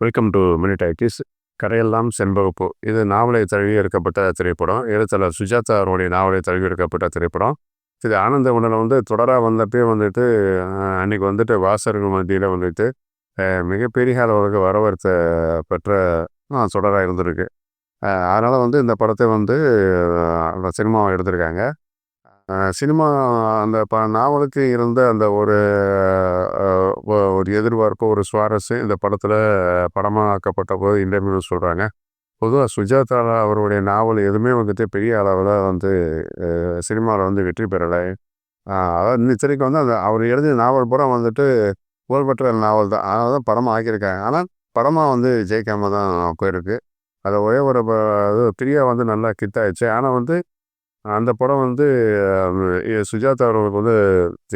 Welcome to minute talkies Karaiyellam Shenbagapoo. இது நாவலை தழுவி எடுக்கப்பட்ட திரைப்படம். எழுத்தாளர் சுஜாதா அவருடைய நாவலை தழுவி எடுக்கப்பட்ட திரைப்படம். இது ஆனந்த உடலை வந்து தொடராக வந்தப்பே வந்துட்டு அன்றைக்கி அன்னைக்கு வந்துட்டு வாசகர்கள் மத்தியில் வந்துட்டு மிகப்பெரிய அளவுக்கு வரவேற்ற பெற்ற தொடராக இருந்திருக்கு. அதனால் வந்து இந்த படத்தை வந்து அஹ், சினிமாவை எடுத்திருக்காங்க. சினிமா அந்த ப நாவலுக்கு இருந்த அந்த ஒரு ஒரு எதிர்பார்ப்பு ஒரு சுவாரஸ்யம் இந்த படத்தில் படமாக்கப்பட்ட போது இன்டர்வியூ சொல்கிறாங்க பொதுவாக சுஜாதா அவருடைய நாவல் எதுவுமே வந்துட்டு பெரிய அளவில் வந்து சினிமாவில் வந்து வெற்றி பெறலை. அதாவது இத்தனைக்கு வந்து அந்த அவர் எழுதிய நாவல் பூரா வந்துட்டு புகழ்பெற்ற நாவல் தான். அதனால தான் படமாக ஆக்கியிருக்காங்க. ஆனால் படமாக வந்து ஜெயிக்காமல் தான் போயிருக்கு. அதை ஒரே ஒரு ப- இது பிரியா வந்து நல்லா கித்தாயிடுச்சு. ஆனால் வந்து அந்த படம் வந்து சுஜாதா அவர்களுக்கு வந்து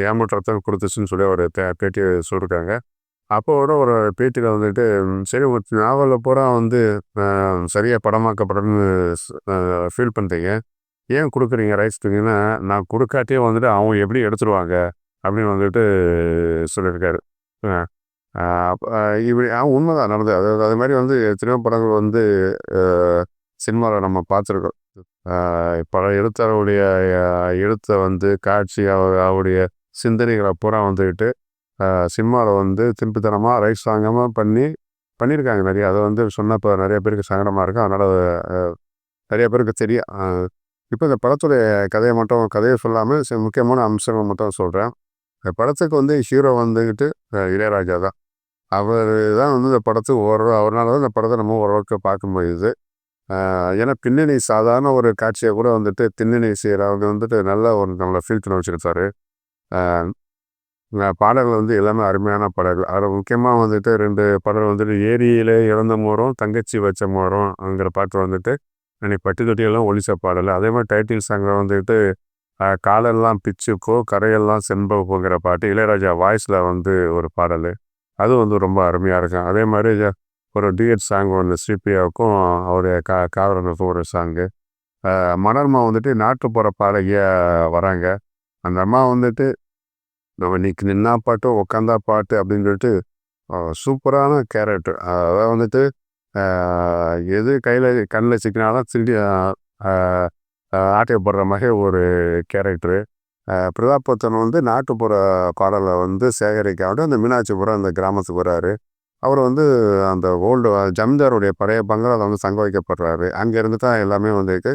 ஏமாற்றத்தை கொடுத்துச்சுன்னு சொல்லி ஒரு பேட்டி சொல்லியிருக்காங்க அப்போ கூட ஒரு பேட்டியில் வந்துட்டு சரி ஒரு நாவலில் பூரா வந்து சரியாக படமாக்கப்படணும்னு ஃபீல் பண்ணுறீங்க ஏன் கொடுக்குறீங்க ரைட்ஸ்ட்டுங்கன்னா நான் கொடுக்காட்டியே வந்துட்டு அவங்க எப்படி எடுத்துருவாங்க அப்படின்னு வந்துட்டு சொல்லியிருக்காரு. இப்படி உண்மைதான் நடந்தது. அது அது மாதிரி வந்து எத்தனையோ படங்கள் வந்து சினிமாவில் நம்ம பார்த்துருக்கோம். பல எழுத்தாளருடைய எழுத்தை வந்து காட்சி அவ- அவருடைய சிந்தனைகளை பூரா வந்துக்கிட்டு சினிமாவில் வந்து திருப்பித்தனமாக ரைட்ஸ் சாங்கமாக பண்ணி பண்ணியிருக்காங்க நிறைய. அதை வந்து சொன்னப்போ இப்போ நிறைய பேருக்கு சங்கடமாக இருக்கும் அதனால் நிறைய பேருக்கு தெரியும். இப்போ இந்த படத்துடைய கதையை மட்டும் கதையை சொல்லாமல் சில முக்கியமான அம்சங்கள் மட்டும் சொல்கிறேன் இந்த படத்துக்கு வந்து ஹீரோ வந்துக்கிட்டு இளையராஜா தான். அவர் தான் வந்து இந்த படத்துக்கு ஓரளவு அவரால் தான் இந்த படத்தை நம்ம ஓரளவுக்கு பார்க்க முடியுது. ஏன்னா பின்னணி சாதாரண ஒரு காட்சியை கூட வந்துட்டு பின்னணி செய்கிறவங்க வந்துட்டு நல்ல ஒரு நம்மளை ஃபீல் பண்ண வச்சுருப்பாரு. பாடல்கள் வந்து எல்லாமே அருமையான பாடல்கள். அதில் முக்கியமாக வந்துட்டு ரெண்டு பாடல் வந்துட்டு ஏரியில் இறந்த மோரம் தங்கச்சி வச்ச மோரம்ங்கிற பாட்டு வந்துட்டு அன்னைக்கு பட்டு தொட்டியெல்லாம் ஒழிச்ச பாடல். அதே மாதிரி டைட்டில் சாங்கில் வந்துட்டு காலெல்லாம் பிச்சுக்கோ கரையெல்லாம் செண்பகப்போங்கிற பாட்டு இளையராஜா வாய்ஸில் வந்து ஒரு பாடல். அது வந்து ரொம்ப அருமையாக இருக்கும். அதே மாதிரி ஒரு டிஎட் சாங் ஒன்று ஸ்ரீபியாவுக்கும் அவருடைய கா காதலனுக்கும் ஒரு சாங்கு மணர்மா வந்துட்டு நாட்டுப்புற பாடகியாக வராங்க. அந்த அம்மா வந்துட்டு நம்ம இன்னைக்கு நின்னா பாட்டு உக்காந்தா பாட்டு அப்படின்னு சொல்லிட்டு சூப்பரான கேரக்டர். அதாவது வந்துட்டு எது கையில் கண்ணில் சிக்கினாலும் திருடி ஆட்டியப்படுற ஆட்டையப்படுற மாதிரி ஒரு கேரக்டரு. பிரதாபத்தன் வந்து நாட்டுப்புற பாடலை வந்து சேகரிக்காவிட்டு அந்த மீனாட்சிபுரம் அந்த கிராமத்துக்கு வராரு. அவர் வந்து அந்த ஓல்டு ஜமீன்தாருடைய பழைய பங்களாவில் வந்து சங்க வைக்கப்படுறாரு. அங்கே இருந்து தான் எல்லாமே வந்துட்டு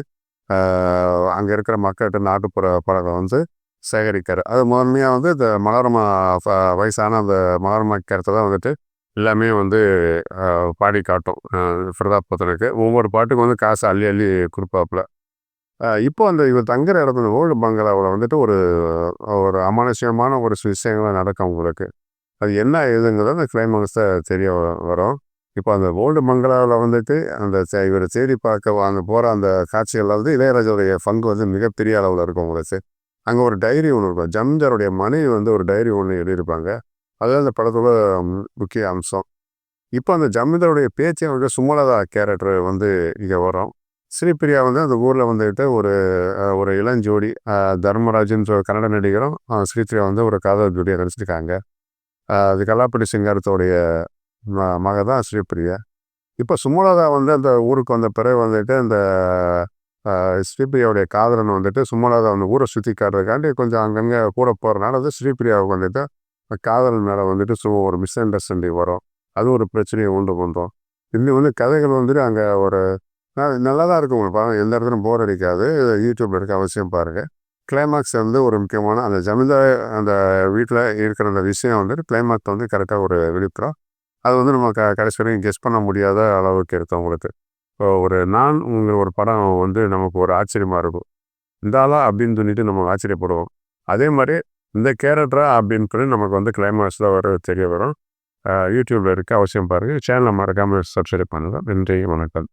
அங்கே இருக்கிற மக்கள்கிட்ட நாட்டுப்புற பாடலை வந்து சேகரிக்கார் அது முதன்மையாக வந்து இந்த மலரமா ஃப- வயசான அந்த மலரமா கருத்தை தான் வந்துட்டு எல்லாமே வந்து பாடி காட்டும். பிரதாப் பிரதாபத்தனுக்கு ஒவ்வொரு பாட்டுக்கும் வந்து காசு அள்ளி அள்ளி கொடுப்பாப்புல. இப்போ அந்த இவர் தங்குற இடத்துல ஓல்டு பங்களாவில் வந்துட்டு ஒரு ஒரு அமானுஷ்யமான ஒரு சில விஷயங்கள்லாம் நடக்கும் உங்களுக்கு. அது என்ன ஏதுங்கிறத அந்த கிளைமாக்ஸை தெரிய வரும். இப்போ அந்த ஓல்டு மங்களாவில் வந்துட்டு அந்த இவர் இவரை தேடி பார்க்க அங்கே போகிற அந்த காட்சிகளில் வந்து இளையராஜாவுடைய பங்கு வந்து மிகப்பெரிய அளவில் இருக்கும் உங்களுக்கு. அங்கே ஒரு டைரி ஒன்று இருக்கும். ஜம்ஜாருடைய மனைவி வந்து ஒரு டைரி ஒன்று எழுதியிருப்பாங்க. அதுதான் அந்த படத்தோட முக்கிய அம்சம். இப்போ அந்த ஜமீந்தருடைய பேச்சை வந்து சுமலதா கேரக்டர் வந்து இங்கே வரும். ஸ்ரீபிரியா வந்து அந்த ஊரில் வந்துக்கிட்டு ஒரு ஒரு இளஞ்சோடி தர்மராஜன் கன்னட நடிகரும் ஸ்ரீபிரியா வந்து ஒரு காதல் ஜோடியாக நடிச்சிருக்காங்க. அது கல்லாப்பட்டி சிங்காரத்தோடைய ம மக தான் ஸ்ரீபிரியா. இப்போ சுமலதா வந்து அந்த ஊருக்கு வந்த பிறகு வந்துட்டு அந்த ஸ்ரீபிரியாவுடைய காதலன் வந்துட்டு சுமலதா வந்து ஊரை சுற்றி காட்டுறதுக்காண்டி கொஞ்சம் அங்கங்கே கூட போகிறனால வந்து ஸ்ரீபிரியாவுக்கு வந்துட்டு அந்த காதலன் மேலே வந்துட்டு சும்மா ஒரு மிஸ் அண்டர்ஸ்டாண்டிங் வரும். அது ஒரு பிரச்சனையை உண்டு பண்ணுறோம் இது வந்து கதைகள் வந்துட்டு அங்கே ஒரு நல்லா தான் இருக்கும். உங்களுக்கு எந்த இடத்துலையும் போர் அடிக்காது. யூடியூப்ல இருக்க அவசியம் பாருங்கள் கிளைமாக்ஸ் வந்து ஒரு முக்கியமான அந்த ஜமீன்தார் அந்த வீட்டில் இருக்கிற அந்த விஷயம் வந்துட்டு கிளைமேக்ஸ் வந்து கரெக்டாக ஒரு வெளிப்புறம். அது வந்து நம்ம க கடைசி வரைக்கும் கெஸ் பண்ண முடியாத அளவுக்கு இருக்கும் உங்களுக்கு. இப்போ ஒரு நான் உங்கள் ஒரு படம் வந்து நமக்கு ஒரு ஆச்சரியமாக இருக்கும். இந்தாலா அப்படின்னு சொல்லிட்டு நம்ம ஆச்சரியப்படுவோம். அதே மாதிரி இந்த கேரக்டரா அப்படின்னு சொல்லி நமக்கு வந்து கிளைமேக்ஸில் வர தெரிய வரும். யூடியூப்பில் இருக்க அவசியம் பாருங்கள் சேனலை மறக்காமல் சப்ஸ்கிரைப் பண்ணுங்கள் நன்றி வணக்கம்.